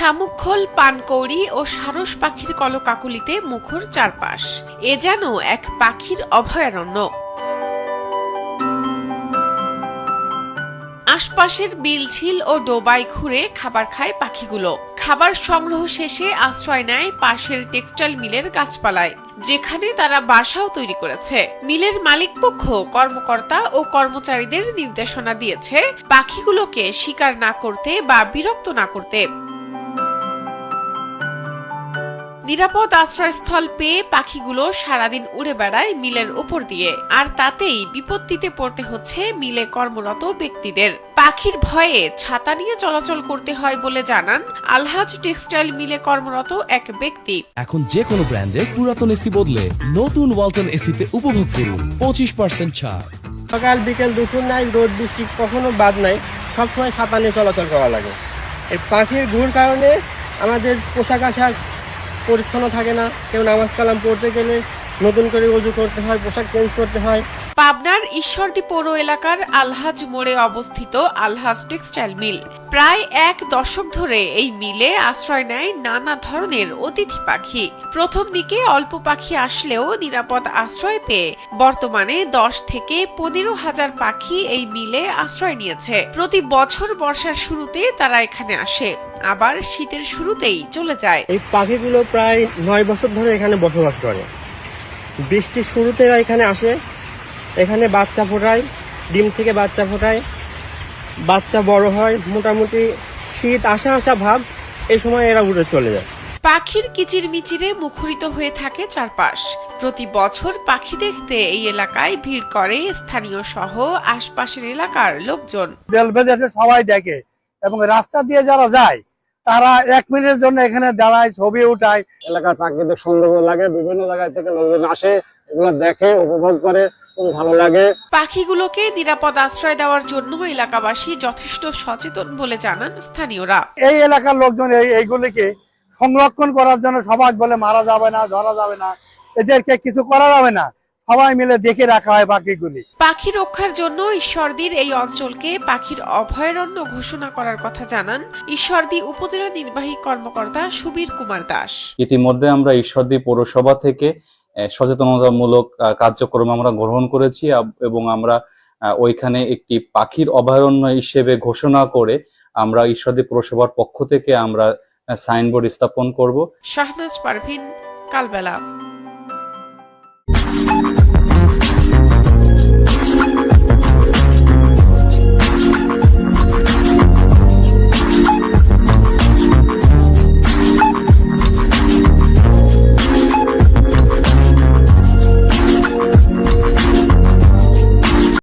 শামুকখোল, পানকৌড়ি ও সারস পাখির কলকাকুলিতে মুখর চারপাশ। এ যেন এক পাখির অভয়ারণ্য। আশপাশের বিলঝিল ও ডোবায় ঘুরে খাবার খায় পাখিগুলো। খাবার সংগ্রহ শেষে আশ্রয় নেয় পাশের টেক্সটাইল মিলের গাছপালায়, যেখানে তারা বাসাও তৈরি করেছে। মিলের মালিকপক্ষ কর্মকর্তা ও কর্মচারীদের নির্দেশনা দিয়েছে পাখিগুলোকে শিকার না করতে বা বিরক্ত না করতে। নিরাপদ আশ্রয়স্থল পেয়ে পাখিগুলো সারাদিন উড়ে বেড়ায় মিলের উপর দিয়ে। আর তাতেই বিপত্তিতে পড়তে হচ্ছে মিলে কর্মরত ব্যক্তিদের। পাখির ভয়ে ছাতা নিয়ে চলাচল করতে হয় বলে জানান আলহাজ টেক্সটাইল মিলে কর্মরত এক ব্যক্তি। এখন যে কোনো ব্র্যান্ডের পুরাতন এসি বদলে নতুন ওয়ালটন এসিতে উপভোগ করুন। পঁচিশ পার্সেন্ট ছাড়। সকাল বিকেল দুপুর নাই রোদ বৃষ্টি কখনো বাদ নাই সবসময় ছাতা নিয়ে চলাচল করা লাগে। এই পাখির ঘুর কারণে আমাদের পোশাক আশাক পরিচ্ছন্ন থাকে না। কেউ নামাজ কালাম পড়তে গেলে নতুন করে উজু করতে হয় পোশাক চেঞ্জ করতে হয়। পাবনার ঈশ্বরদী পৌর এলাকার আলহাজ মোড়ে অবস্থিত আলহাজ টেক্সটাইল মিল। প্রায় এক দশক ধরে এই মিলে আশ্রয় নেয় নানা ধরনের অতিথি পাখি। প্রথম দিকে অল্প পাখি আসলেও নিরাপদ আশ্রয় পেয়ে বর্তমানে দশ থেকে পনেরো হাজার পাখি এই মিলে আশ্রয় নিয়েছে। প্রতি বছর বর্ষার শুরুতে তারা এখানে আসে আবার শীতের শুরুতেই চলে যায়। এই পাখিগুলো প্রায় নয় বছর ধরে এখানে বসবাস করে। বৃষ্টির শুরুতে এখানে আসে। এখানে বাচ্চা ফোটায় ডিম থেকে বাচ্চা ফোটায়। বাচ্চা বড় হয় মোটামুটি শীত আসা আসা ভাব এই সময় এরা উড়ে চলে যায়। পাখির কিচিরমিচিরে মুখরিত হয়ে থাকে চারপাশ। প্রতি বছর পাখি দেখতে এই এলাকায় ভিড় করে স্থানীয় সহ আশপাশের এলাকার লোকজন। সবাই দেখে এবং রাস্তা দিয়ে যারা যায় তারা এক মিনিটের জন্য এখানে দাঁড়ায় ছবি উঠায়। এলাকার প্রাকৃতিক সৌন্দর্য লাগে বিভিন্ন জায়গায় থেকে লোকজন আসে এগুলো দেখে উপভোগ করে খুব ভালো লাগে। পাখিগুলোকে নিরাপদ আশ্রয় দেওয়ার জন্য এলাকাবাসী যথেষ্ট সচেতন বলে জানান স্থানীয়রা। এই এলাকার লোকজন এই এইগুলিকে সংরক্ষণ করার জন্য সবাই বলে মারা যাবে না ধরা যাবে না। এদেরকে কিছু করা যাবে না। সবাই মিলে দেখে রাখা হয় পাখিগুলি। পাখি রক্ষার জন্য ঈশ্বরদীর এই অঞ্চলকে পাখির অভয়ারণ্য ঘোষণা করার কথা জানান ঈশ্বরদী উপজেলা নির্বাহী কর্মকর্তা সুবীর কুমার দাস। ইতিমধ্যে আমরা ঈশ্বরদী পৌরসভা থেকে আহ, সচেতনতামূলক কার্যক্রম আমরা গ্রহণ করেছি এবং আমরা ওইখানে একটি পাখির অভয়ারণ্য হিসেবে ঘোষণা করে আমরা ঈশ্বরদী পৌরসভার পক্ষ থেকে আমরা সাইনবোর্ড স্থাপন করব। শাহনাজ পারভিন কালবেলা।